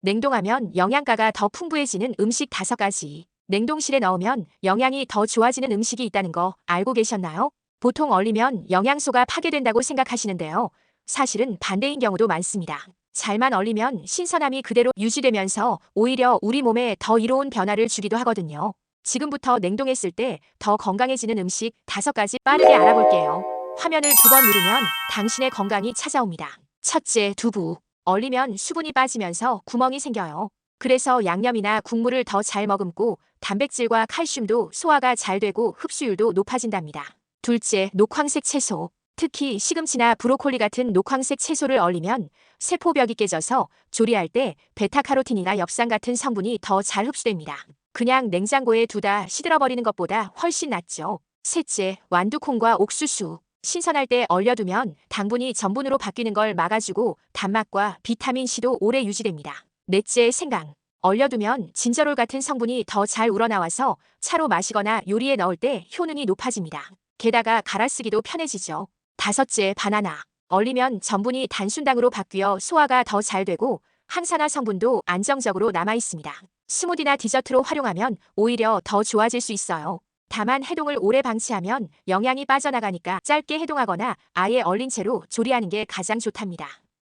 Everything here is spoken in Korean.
냉동하면 영양가가 더 풍부해지는 음식 5가지. 냉동실에 넣으면 영양이 더 좋아지는 음식이 있다는 거 알고 계셨나요? 보통 얼리면 영양소가 파괴된다고 생각하시는데요. 사실은 반대인 경우도 많습니다. 잘만 얼리면 신선함이 그대로 유지되면서 오히려 우리 몸에 더 이로운 변화를 주기도 하거든요. 지금부터 냉동했을 때 더 건강해지는 음식 5가지 빠르게 알아볼게요. 화면을 두 번 누르면 당신의 건강이 찾아옵니다. 첫째, 두부. 얼리면 수분이 빠지면서 구멍이 생겨요. 그래서 양념이나 국물을 더 잘 머금고 단백질과 칼슘도 소화가 잘 되고 흡수율도 높아진답니다. 둘째, 녹황색 채소. 특히 시금치나 브로콜리 같은 녹황색 채소를 얼리면 세포벽이 깨져서 조리할 때 베타카로틴이나 엽산 같은 성분이 더 잘 흡수됩니다. 그냥 냉장고에 두다 시들어버리는 것보다 훨씬 낫죠. 셋째, 완두콩과 옥수수. 신선할 때 얼려두면 당분이 전분으로 바뀌는 걸 막아주고 단맛과 비타민C도 오래 유지됩니다. 넷째, 생강. 얼려두면 진저롤 같은 성분이 더 잘 우러나와서 차로 마시거나 요리에 넣을 때 효능이 높아집니다. 게다가 갈아 쓰기도 편해지죠. 다섯째, 바나나. 얼리면 전분이 단순당으로 바뀌어 소화가 더 잘 되고 항산화 성분도 안정적으로 남아 있습니다. 스무디나 디저트로 활용하면 오히려 더 좋아질 수 있어요. 다만 해동을 오래 방치하면 영양이 빠져나가니까 짧게 해동하거나 아예 얼린 채로 조리하는 게 가장 좋답니다.